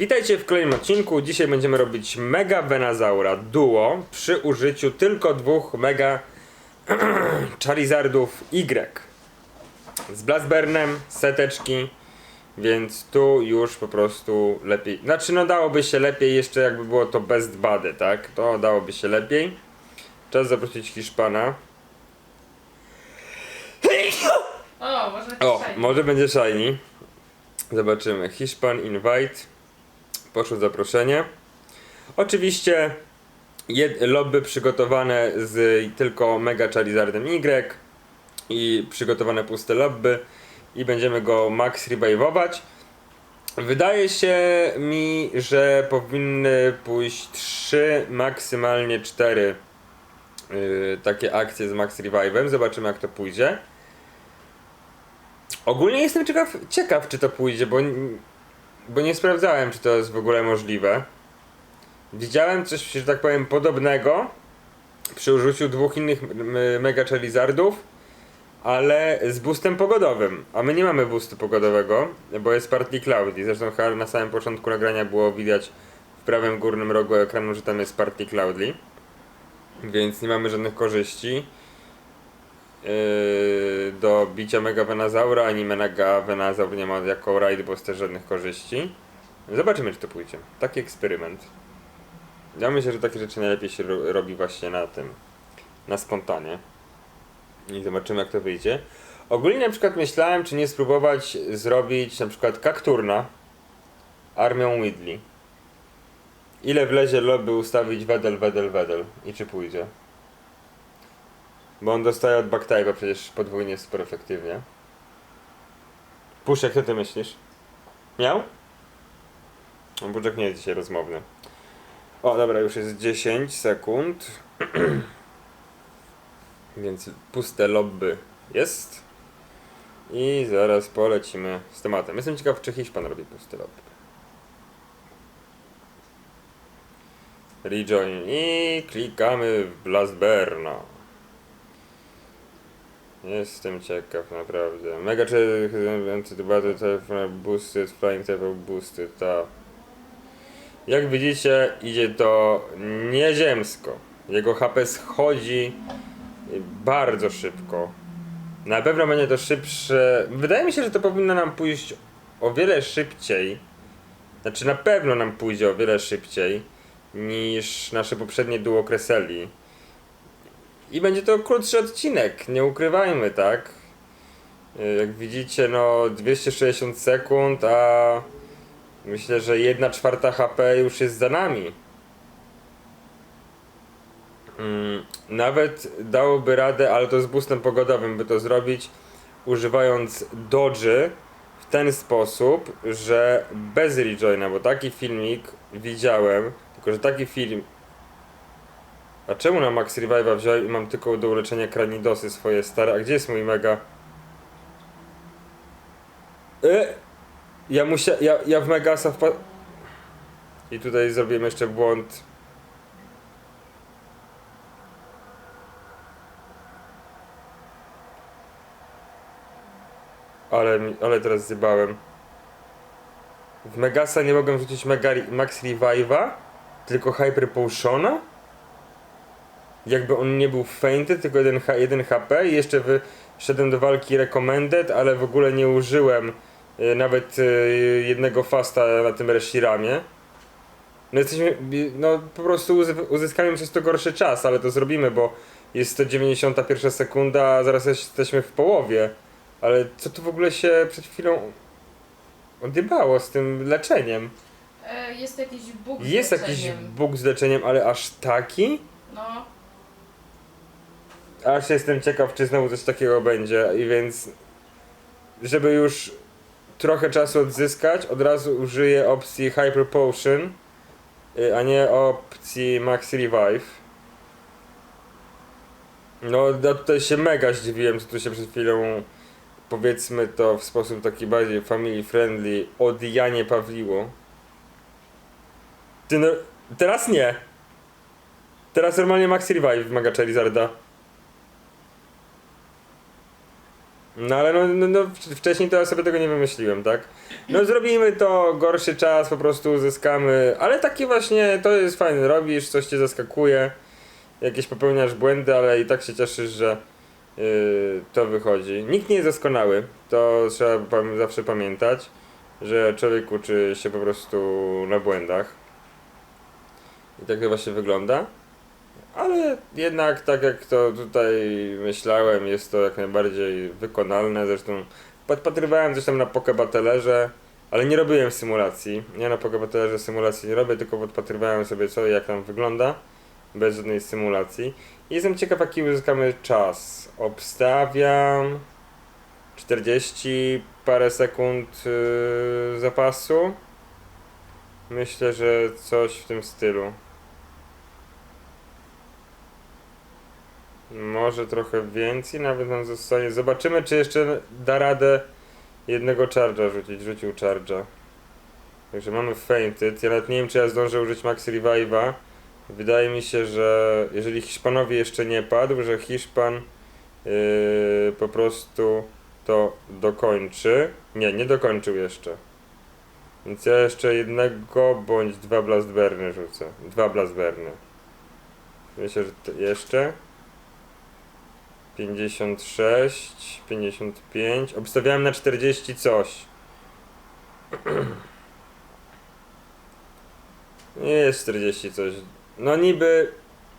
Witajcie w kolejnym odcinku. Dzisiaj będziemy robić Mega Venazaura Duo przy użyciu tylko dwóch Mega Charizardów Y. Z Blastburnem, seteczki, więc tu już po prostu lepiej. Znaczy, no dałoby się lepiej jeszcze jakby było to best body, tak? To dałoby się lepiej. Czas zaprosić Hiszpana. O, może O, może będzie shiny. Zobaczymy. Hiszpan invite. Poszło zaproszenie. Oczywiście jed- lobby przygotowane z tylko Mega Charizardem Y i przygotowane puste lobby i będziemy go max revive'ować. Wydaje się mi, że powinny pójść 3, maksymalnie 4 yy, takie akcje z max revive'em. Zobaczymy jak to pójdzie. Ogólnie jestem ciekaw, ciekaw czy to pójdzie, bo, bo nie sprawdzałem, czy to jest w ogóle możliwe. Widziałem coś, że tak powiem, podobnego przy użyciu dwóch innych Mega Charizardów, ale z boostem pogodowym. A my nie mamy boostu pogodowego, bo jest Partly Cloudy. Zresztą na samym początku nagrania było widać w prawym górnym rogu ekranu, że tam jest Partly Cloudy. Więc nie mamy żadnych korzyści yy, do bicia Mega Venazaura, ani Mega Venazaur nie ma jako raid boss też żadnych korzyści. Zobaczymy, czy to pójdzie. Taki eksperyment. Ja myślę, że takie rzeczy najlepiej się ro robi właśnie na tym, na spontanie. I zobaczymy, jak to wyjdzie. Ogólnie na przykład myślałem, czy nie spróbować zrobić na przykład Kakturna armią Widley. Ile wlezie lobby ustawić wedel, wedel, wedel i czy pójdzie. Bo on dostaje od Backtype'a przecież podwójnie super efektywnie. Puszek, co ty myślisz? Miał? No, Buczek nie jest dzisiaj rozmowny. O, dobra, już jest 10 sekund. Więc puste lobby jest. I zaraz polecimy z tematem. Jestem ciekaw, czy Hiszpan robi pusty lobby. Rejoin i klikamy w Blastberna. Jestem ciekaw, naprawdę. Mega czy antydobaty boosted, flying type boosted, ta. Jak widzicie, idzie to nieziemsko. Jego HP schodzi bardzo szybko. Na pewno będzie to szybsze. Wydaje mi się, że to powinno nam pójść o wiele szybciej. Znaczy, na pewno nam pójdzie o wiele szybciej niż nasze poprzednie duo Kreseli. I będzie to krótszy odcinek, nie ukrywajmy, tak? Y, Jak widzicie, no 260 sekund, a myślę, że 1 czwarta HP już jest za nami. Mm, Nawet dałoby radę, ale to z boostem pogodowym by to zrobić, używając dodży w ten sposób, że bez rejoina, bo taki filmik widziałem, tylko że taki film a czemu na Max Revive'a wziąłem i mam tylko do uleczenia kranidosy swoje stare? A gdzie jest mój mega? E, ja musia, ja, ja w Megasa wpa... I tutaj zrobiłem jeszcze błąd. Ale, ale teraz zjebałem. W Megasa nie mogłem rzucić mega, Max Revive'a, tylko Hyper Potiona? Jakby on nie był fainty, tylko 1, H, 1 HP i jeszcze wyszedłem do walki recommended, ale w ogóle nie użyłem y, nawet y, jednego fasta na tym Reshiramie. No jesteśmy, no po prostu uzy- uzyskamy przez to gorszy czas, ale to zrobimy, bo jest to 91 sekunda, a zaraz jesteśmy w połowie. Ale co tu w ogóle się przed chwilą odjebało z tym leczeniem? E, jest jakiś bóg Jest z jakiś leczeniem. bóg z leczeniem, ale aż taki? No, Aż jestem ciekaw, czy znowu coś takiego będzie i więc żeby już trochę czasu odzyskać, od razu użyję opcji Hyper Potion, y, a nie opcji Max Revive. No, ja tutaj się mega zdziwiłem, co tu się przed chwilą, powiedzmy to w sposób taki bardziej family friendly, od Janie Pawliło. Ty no, teraz nie. Teraz normalnie Max Revive wymaga Charizarda. No ale no, no, no wcz- wcześniej to ja sobie tego nie wymyśliłem, tak? No zrobimy to, gorszy czas po prostu uzyskamy, ale takie właśnie, to jest fajne, robisz, coś cię zaskakuje, jakieś popełniasz błędy, ale i tak się cieszysz, że yy, to wychodzi. Nikt nie jest doskonały, to trzeba zawsze pamiętać, że człowiek uczy się po prostu na błędach. I tak to właśnie wygląda. Ale jednak, tak jak to tutaj myślałem, jest to jak najbardziej wykonalne. Zresztą podpatrywałem coś tam na Pokebatellerze, ale nie robiłem symulacji. Ja na Pokebatellerze symulacji nie robię, tylko podpatrywałem sobie co i jak tam wygląda, bez żadnej symulacji. Jestem ciekaw, jaki uzyskamy czas. Obstawiam 40 parę sekund yy, zapasu. Myślę, że coś w tym stylu. Może trochę więcej nawet nam zostanie. Zobaczymy, czy jeszcze da radę jednego charge'a rzucić. Rzucił charge'a. Także mamy fainted. Ja nawet nie wiem, czy ja zdążę użyć Max Revive'a. Wydaje mi się, że jeżeli Hiszpanowi jeszcze nie padł, że Hiszpan yy, po prostu to dokończy. Nie, nie dokończył jeszcze. Więc ja jeszcze jednego bądź dwa Blastberny rzucę. Dwa Blastberny. Myślę, że jeszcze. 56, 55. Obstawiałem na 40 coś. Nie jest 40 coś. No niby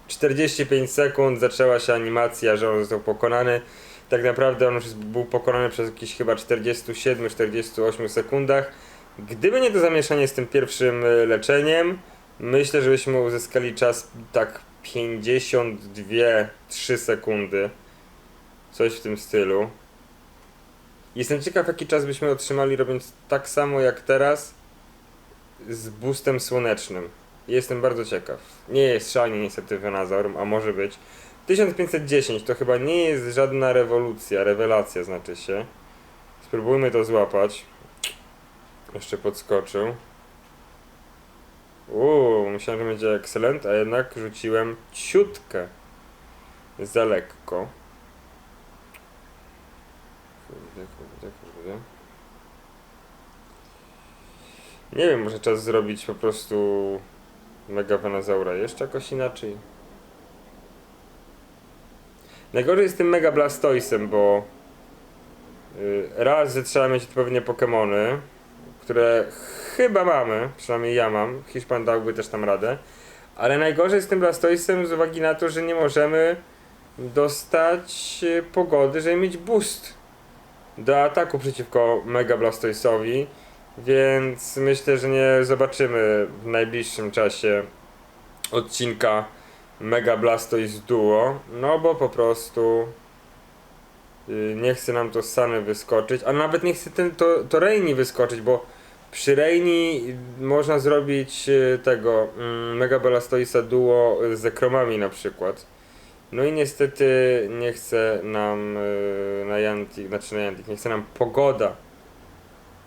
45 sekund zaczęła się animacja, że on został pokonany. Tak naprawdę on już był pokonany przez jakieś chyba 47-48 sekundach. Gdyby nie to zamieszanie z tym pierwszym y, leczeniem, myślę, że byśmy uzyskali czas tak 52-3 sekundy. Coś w tym stylu. Jestem ciekaw, jaki czas byśmy otrzymali robiąc tak samo jak teraz z boostem słonecznym. Jestem bardzo ciekaw. Nie jest szalnie niestety Venazaur, a może być. 1510 to chyba nie jest żadna rewolucja, rewelacja znaczy się. Spróbujmy to złapać. Jeszcze podskoczył. Uuu, myślałem, że będzie excellent, a jednak rzuciłem ciutkę. Za lekko. Nie wiem, może czas zrobić po prostu Mega Venazaura jeszcze jakoś inaczej. Najgorzej jest z tym Mega Blastoisem, bo y, raz, że trzeba mieć odpowiednie Pokémony, które chyba mamy, przynajmniej ja mam, Hiszpan dałby też tam radę, ale najgorzej z tym Blastoisem z uwagi na to, że nie możemy dostać y, pogody, żeby mieć boost do ataku przeciwko Mega Blastoisowi, więc myślę, że nie zobaczymy w najbliższym czasie odcinka Mega Blastoise Duo, no bo po prostu y, nie chce nam to Sany wyskoczyć, a nawet nie chce ten, to, to Reini wyskoczyć, bo przy Reini można zrobić y, tego mm, Mega Blastoisa Duo z Zekromami na przykład. No i niestety nie chce nam y, na Jantik, znaczy na Jantik, nie chce nam pogoda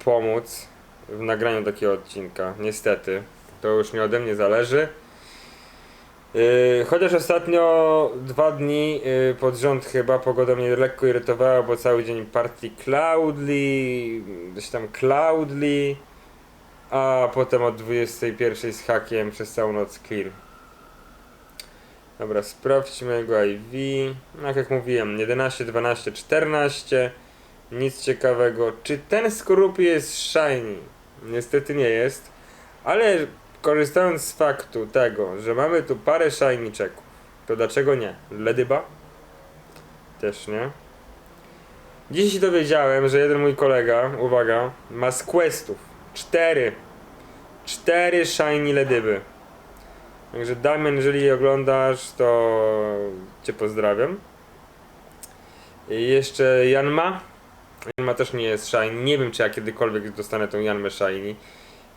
pomóc w nagraniu takiego odcinka. Niestety. To już nie ode mnie zależy. Yy, chociaż ostatnio dwa dni yy, pod rząd chyba pogoda mnie lekko irytowała, bo cały dzień party cloudly, gdzieś tam cloudly, a potem od 21 z hakiem przez całą noc clear. Dobra, sprawdźmy jego IV. No, jak, mówiłem, 11, 12, 14. Nic ciekawego. Czy ten skorup jest shiny? Niestety nie jest. Ale korzystając z faktu tego, że mamy tu parę shiny czeków, to dlaczego nie? Ledyba? Też nie. Dziś się dowiedziałem, że jeden mój kolega, uwaga, ma z questów cztery. Cztery shiny ledyby. Także Damian, jeżeli oglądasz, to Cię pozdrawiam. I jeszcze Janma. Janma też nie jest shiny. Nie wiem, czy ja kiedykolwiek dostanę tą Janmę shiny.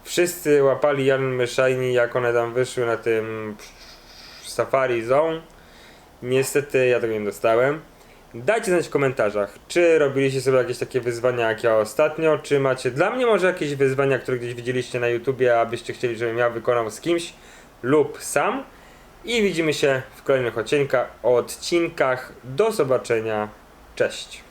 Wszyscy łapali Janmę shiny, jak one tam wyszły na tym Safari Zone. Niestety ja tego nie dostałem. Dajcie znać w komentarzach, czy robiliście sobie jakieś takie wyzwania jak ja ostatnio, czy macie dla mnie może jakieś wyzwania, które gdzieś widzieliście na YouTubie, abyście chcieli, żebym ja wykonał z kimś lub sam. I widzimy się w kolejnych odcinkach. Do zobaczenia. Cześć.